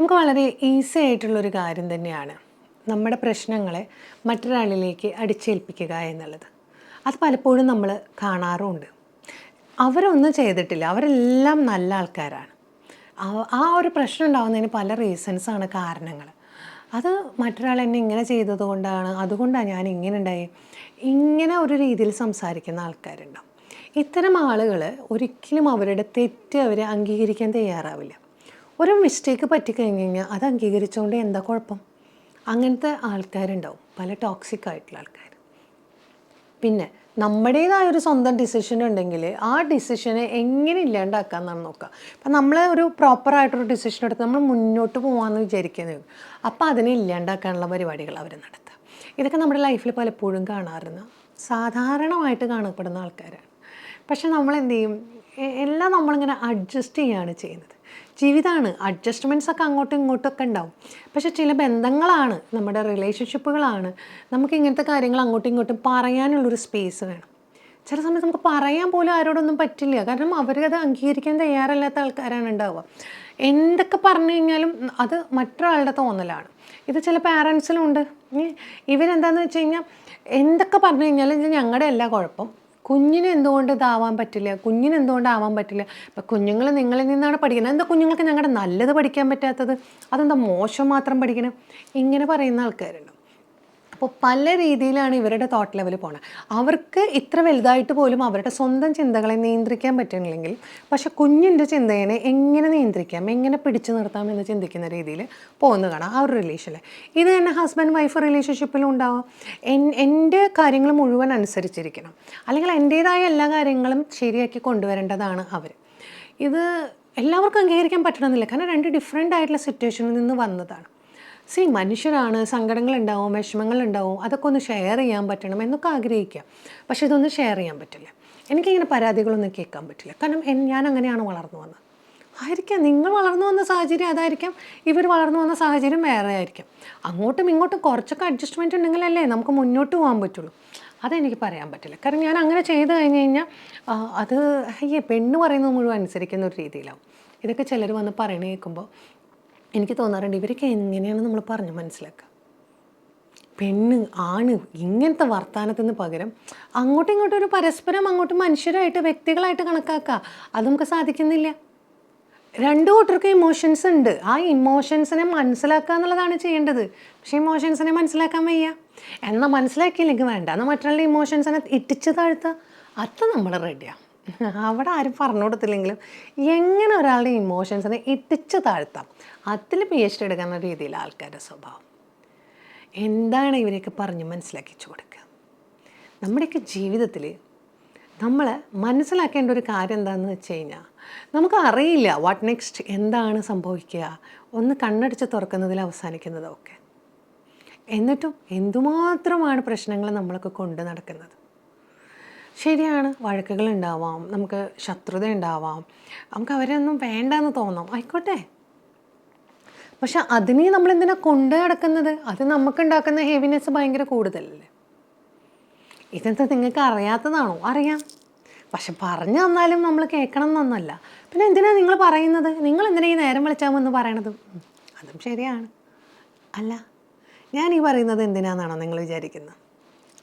നമുക്ക് വളരെ ഈസി ആയിട്ടുള്ളൊരു കാര്യം തന്നെയാണ് നമ്മുടെ പ്രശ്നങ്ങളെ മറ്റൊരാളിലേക്ക് അടിച്ചേൽപ്പിക്കുക എന്നുള്ളത്. അത് പലപ്പോഴും നമ്മൾ കാണാറുമുണ്ട്. അവരൊന്നും ചെയ്തിട്ടില്ല. അവരെല്ലാം നല്ല ആൾക്കാരാണ്. ആ- ഒരു പ്രശ്നം ഉണ്ടാകുന്നതിന് പല റീസൺസാണ് കാരണങ്ങൾ അത് മറ്റൊരാൾ എന്നെ ഇങ്ങനെ ചെയ്തത് കൊണ്ടാണ് അതുകൊണ്ടാണ് ഞാൻ ഇങ്ങനെ ഉണ്ടായി. ഇങ്ങനെ ഒരു രീതിയിൽ സംസാരിക്കുന്ന ആൾക്കാരുണ്ടാവും. ഇത്തരം ആളുകൾ ഒരിക്കലും അവരുടെ തെറ്റ് അവരെ അംഗീകരിക്കാൻ തയ്യാറാവില്ല. ഒരു മിസ്റ്റേക്ക് പറ്റിക്കഴിഞ്ഞ് കഴിഞ്ഞാൽ അത് അംഗീകരിച്ചുകൊണ്ട് എന്താ കുഴപ്പം? അങ്ങനത്തെ ആൾക്കാരുണ്ടാവും. പല ടോക്സിക് ആയിട്ടുള്ള ആൾക്കാർ പിന്നെ നമ്മുടേതായ ഒരു സ്വന്തം ഡിസിഷൻ ഉണ്ടെങ്കിൽ ആ ഡിസിഷനെ എങ്ങനെ ഇല്ലാണ്ടാക്കാമെന്നാണ് നോക്കുക അപ്പം നമ്മൾ ഒരു പ്രോപ്പറായിട്ടൊരു ഡിസിഷൻ എടുത്ത് നമ്മൾ മുന്നോട്ട് പോകാമെന്ന് വിചാരിക്കുന്നത് അപ്പോൾ അതിനെ ഇല്ലാണ്ടാക്കാനുള്ള പരിപാടികൾ അവർ നടത്തുക ഇതൊക്കെ നമ്മുടെ ലൈഫിൽ പലപ്പോഴും കാണാറുണ്ട്. സാധാരണമായിട്ട് കാണപ്പെടുന്ന ആൾക്കാരാണ്. പക്ഷെ നമ്മൾ ചെയ്യും എല്ലാം നമ്മളിങ്ങനെ അഡ്ജസ്റ്റ് ചെയ്യുകയാണ് ചെയ്യുന്നത്. ജീവിതമാണ് അഡ്ജസ്റ്റ്മെന്റ്സ് ഒക്കെ അങ്ങോട്ടും ഇങ്ങോട്ടും ഒക്കെ ഉണ്ടാവും. പക്ഷേ ചില ബന്ധങ്ങളാണ് നമ്മുടെ റിലേഷൻഷിപ്പുകളാണ് നമുക്ക് ഇങ്ങനത്തെ കാര്യങ്ങൾ അങ്ങോട്ടും ഇങ്ങോട്ടും പറയാനുള്ളൊരു സ്പേസ് വേണം. ചില സമയത്ത് നമുക്ക് പറയാൻ പോലും ആരോടൊന്നും പറ്റില്ല. കാരണം അവരത് അംഗീകരിക്കാൻ തയ്യാറല്ലാത്ത ആൾക്കാരാണ് ഉണ്ടാവുക. എന്തൊക്കെ പറഞ്ഞു കഴിഞ്ഞാലും അത് മറ്റൊരാളുടെ തോന്നലാണ്. ഇത് ചില പാരൻസിലും ഉണ്ട് ഈ ഇവരെന്താണെന്ന് വെച്ച് കഴിഞ്ഞാൽ എന്തൊക്കെ പറഞ്ഞു കഴിഞ്ഞാലും ഇത് ഞങ്ങളുടെ എല്ലാ കുഴപ്പം. കുഞ്ഞിന് എന്തുകൊണ്ട് ഇതാവാൻ പറ്റില്ല? കുഞ്ഞിന് എന്തുകൊണ്ട് ആവാൻ പറ്റില്ല? ഇപ്പം കുഞ്ഞുങ്ങൾ നിങ്ങളിൽ നിന്നാണ് പഠിക്കുന്നത്. എന്താ കുഞ്ഞുങ്ങൾക്ക് ഞങ്ങളുടെ നല്ലത് പഠിക്കാൻ പറ്റാത്തത്? അതെന്താ മോശം മാത്രം പഠിക്കണം? ഇങ്ങനെ പറയുന്ന ആൾക്കാരുണ്ട്. അപ്പോൾ പല രീതിയിലാണ് ഇവരുടെ തോട്ട് ലെവൽ പോണത് അവർക്ക് ഇത്ര വലുതായിട്ട് പോലും അവരുടെ സ്വന്തം ചിന്തകളെ നിയന്ത്രിക്കാൻ പറ്റുന്നില്ലെങ്കിൽ പക്ഷെ കുഞ്ഞിന്റെ ചിന്തയെ എങ്ങനെ നിയന്ത്രിക്കാം എങ്ങനെ പിടിച്ചു നിർത്താം എന്ന് ചിന്തിക്കുന്ന രീതിയിൽ പോകുന്ന കാണാം ആ ഒരു റിലേഷനിൽ ഇത് തന്നെ ഹസ്ബൻഡ് വൈഫ് റിലേഷൻഷിപ്പിലും ഉണ്ടാവാം. എൻ എന്റെ കാര്യങ്ങൾ മുഴുവൻ അനുസരിച്ചിരിക്കണം. അല്ലെങ്കിൽ എന്റേതായ എല്ലാ കാര്യങ്ങളും ശരിയാക്കി കൊണ്ടുവരേണ്ടതാണ് അവർ ഇത് എല്ലാവർക്കും അംഗീകരിക്കാൻ പറ്റണമെന്നില്ല. കാരണം രണ്ട് ഡിഫറെന്റ് ആയിട്ടുള്ള സിറ്റുവേഷനിൽ നിന്ന് വന്നതാണ്. സി മനുഷ്യരാണ് സങ്കടങ്ങളുണ്ടാവും വിഷമങ്ങളുണ്ടാവും അതൊക്കെ ഒന്ന് ഷെയർ ചെയ്യാൻ പറ്റണം എന്നൊക്കെ ആഗ്രഹിക്കുക. പക്ഷെ ഇതൊന്നും ഷെയർ ചെയ്യാൻ പറ്റില്ല. എനിക്കിങ്ങനെ പരാതികളൊന്നും കേൾക്കാൻ പറ്റില്ല. കാരണം ഞാൻ അങ്ങനെയാണ് വളർന്നു വന്നത്. ആയിരിക്കാം നിങ്ങൾ വളർന്നു വന്ന സാഹചര്യം അതായിരിക്കാം ഇവർ വളർന്നു വന്ന സാഹചര്യം വേറെ ആയിരിക്കാം. അങ്ങോട്ടും ഇങ്ങോട്ടും കുറച്ചൊക്കെ അഡ്ജസ്റ്റ്മെന്റ് ഉണ്ടെങ്കിലല്ലേ നമുക്ക് മുന്നോട്ട് പോകാൻ പറ്റുള്ളൂ. അതെനിക്ക് പറയാൻ പറ്റില്ല. കാരണം ഞാൻ അങ്ങനെ ചെയ്ത് കഴിഞ്ഞ് കഴിഞ്ഞാൽ അത് അയ്യേ പെണ്ണ് പറയുന്നത് മുഴുവൻ അനുസരിക്കുന്ന ഒരു രീതിയിലാവും. ഇതൊക്കെ ചിലർ വന്ന് പറയണ കേൾക്കുമ്പോൾ എനിക്ക് തോന്നാറുണ്ട് ഇവരൊക്കെ എങ്ങനെയാണ് നമ്മൾ പറഞ്ഞു മനസ്സിലാക്കുക. പെണ്ണ് ആണ് ഇങ്ങനത്തെ വർത്തമാനത്തിന് പകരം അങ്ങോട്ടും ഇങ്ങോട്ടും ഒരു പരസ്പരം അങ്ങോട്ടും മനുഷ്യരായിട്ട് വ്യക്തികളായിട്ട് കണക്കാക്കുക. അത് നമുക്ക് സാധിക്കുന്നില്ല. രണ്ടു കൂട്ടർക്ക് ഇമോഷൻസ് ഉണ്ട്. ആ ഇമോഷൻസിനെ മനസ്സിലാക്കുക എന്നുള്ളതാണ് ചെയ്യേണ്ടത്. പക്ഷേ ഇമോഷൻസിനെ മനസ്സിലാക്കാൻ വയ്യ. എന്നാൽ മനസ്സിലാക്കിയില്ലെങ്കിൽ വേണ്ട. എന്നാൽ മറ്റുള്ള ഇമോഷൻസിനെ ഇട്ടിച്ച് താഴ്ത്തുക. അത് നമ്മൾ റെഡിയാണ് അവിടെ ആരും പറഞ്ഞു കൊടുത്തില്ലെങ്കിലും എങ്ങനെ ഒരാളുടെ ഇമോഷൻസിനെ ഇട്ടിച്ച് താഴ്ത്താം? അതിൽ പി എച്ച് ഡി എടുക്കുന്ന രീതിയിൽ ആൾക്കാരുടെ സ്വഭാവം. എന്താണ് ഇവരെയൊക്കെ പറഞ്ഞ് മനസ്സിലാക്കിച്ചു കൊടുക്കുക? നമ്മുടെയൊക്കെ ജീവിതത്തിൽ നമ്മൾ മനസ്സിലാക്കേണ്ട ഒരു കാര്യം എന്താണെന്ന് വെച്ച് കഴിഞ്ഞാൽ നമുക്ക് അറിയില്ല വാട്ട് നെക്സ്റ്റ് എന്താണ് സംഭവിക്കുക ഒന്ന് കണ്ണടിച്ച് തുറക്കുന്നതിൽ അവസാനിക്കുന്നതൊക്കെ. എന്നിട്ടും എന്തുമാത്രമാണ് പ്രശ്നങ്ങൾ നമ്മളൊക്കെ കൊണ്ട് നടക്കുന്നത്? ശരിയാണ് വഴക്കുകൾ ഉണ്ടാവാം നമുക്ക് ശത്രുത ഉണ്ടാവാം നമുക്ക് അവരെ ഒന്നും വേണ്ടെന്ന് തോന്നാം. ആയിക്കോട്ടെ. പക്ഷെ അതിനെ നമ്മൾ എന്തിനാ കൊണ്ട് നടക്കുന്നത്? അത് നമുക്കുണ്ടാക്കുന്ന ഹെവിനെസ് ഭയങ്കര കൂടുതലല്ലേ? ഇതെന്താ നിങ്ങൾക്ക് അറിയാത്തതാണോ? അറിയാം. പക്ഷെ പറഞ്ഞു തന്നാലും നമ്മൾ കേൾക്കണം എന്നൊന്നല്ല. പിന്നെ എന്തിനാ നിങ്ങൾ പറയുന്നത്? നിങ്ങൾ എന്തിനാ ഈ നേരം വിളിച്ചാമെന്ന് പറയണത്? അതും ശരിയാണ്. അല്ല ഞാൻ ഈ പറയുന്നത് എന്തിനാണെന്നാണോ നിങ്ങൾ വിചാരിക്കുന്നത്?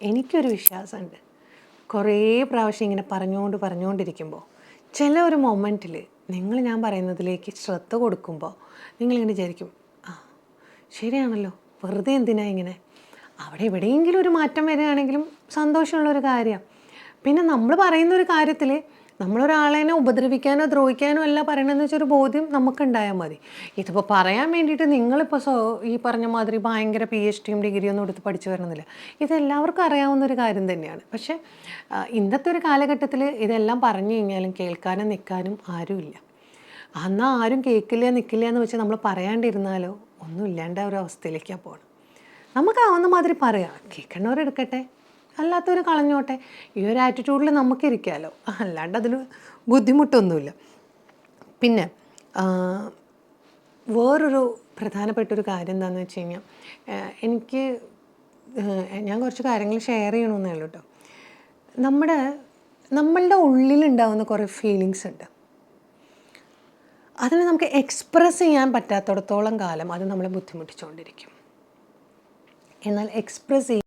എനിക്കൊരു വിശ്വാസമുണ്ട്. കുറേ പ്രാവശ്യം ഇങ്ങനെ പറഞ്ഞുകൊണ്ട് പറഞ്ഞുകൊണ്ടിരിക്കുമ്പോൾ ചില ഒരു മൊമെന്റിൽ നിങ്ങൾ ഞാൻ പറയുന്നതിലേക്ക് ശ്രദ്ധ കൊടുക്കുമ്പോൾ നിങ്ങളിങ്ങനെ വിചാരിക്കും ആ ശരിയാണല്ലോ വെറുതെ എന്തിനാ ഇങ്ങനെ? അവിടെ എവിടെയെങ്കിലും ഒരു മാറ്റം വരികയാണെങ്കിലും സന്തോഷമുള്ളൊരു കാര്യമാണ്. പിന്നെ നമ്മൾ പറയുന്ന ഒരു കാര്യത്തിൽ നമ്മളൊരാളെ ഉപദ്രവിക്കാനോ ദ്രോഹിക്കാനോ അല്ല പറയണമെന്ന് വെച്ചൊരു ബോധ്യം നമുക്കുണ്ടായാൽ മതി. ഇതിപ്പോൾ പറയാൻ വേണ്ടിയിട്ട് നിങ്ങളിപ്പോൾ സോ ഈ പറഞ്ഞ മാതിരി ഭയങ്കര പി എച്ച് ഡിയും ഡിഗ്രിയും ഒന്നും എടുത്ത് പഠിച്ചു വരണമെന്നില്ല ഇതെല്ലാവർക്കും അറിയാവുന്ന ഒരു കാര്യം തന്നെയാണ്. പക്ഷേ ഇന്നത്തെ ഒരു കാലഘട്ടത്തിൽ ഇതെല്ലാം പറഞ്ഞു കഴിഞ്ഞാലും കേൾക്കാനും നിൽക്കാനും ആരുമില്ല. എന്നാൽ ആരും കേൾക്കില്ല നിൽക്കില്ല എന്ന് വെച്ച് നമ്മൾ പറയാണ്ടിരുന്നാലോ ഒന്നും ഇല്ലാണ്ട ഒരു അവസ്ഥയിലേക്കാണ് പോകണം നമുക്കാവുന്ന മാതിരി പറയാം. കേൾക്കണവരെടുക്കട്ടെ അല്ലാത്തവർ കളഞ്ഞോട്ടെ? ഈ ഒരു ആറ്റിറ്റ്യൂഡിൽ നമുക്കിരിക്കാമല്ലോ അല്ലാണ്ട് അതിന് ബുദ്ധിമുട്ടൊന്നുമില്ല. പിന്നെ വേറൊരു പ്രധാനപ്പെട്ട ഒരു കാര്യം എന്താണെന്ന് വെച്ച് കഴിഞ്ഞാൽ എനിക്ക് ഞാൻ കുറച്ച് കാര്യങ്ങൾ ഷെയർ ചെയ്യണമെന്നേ ഉള്ളൂ കേട്ടോ നമ്മുടെ നമ്മളുടെ ഉള്ളിലുണ്ടാവുന്ന കുറേ ഫീലിങ്സ് ഉണ്ട്. അതിനെ നമുക്ക് എക്സ്പ്രസ് ചെയ്യാൻ പറ്റാത്തിടത്തോളം കാലം അത് നമ്മളെ ബുദ്ധിമുട്ടിച്ചുകൊണ്ടിരിക്കും എന്നാൽ എക്സ്പ്രസ്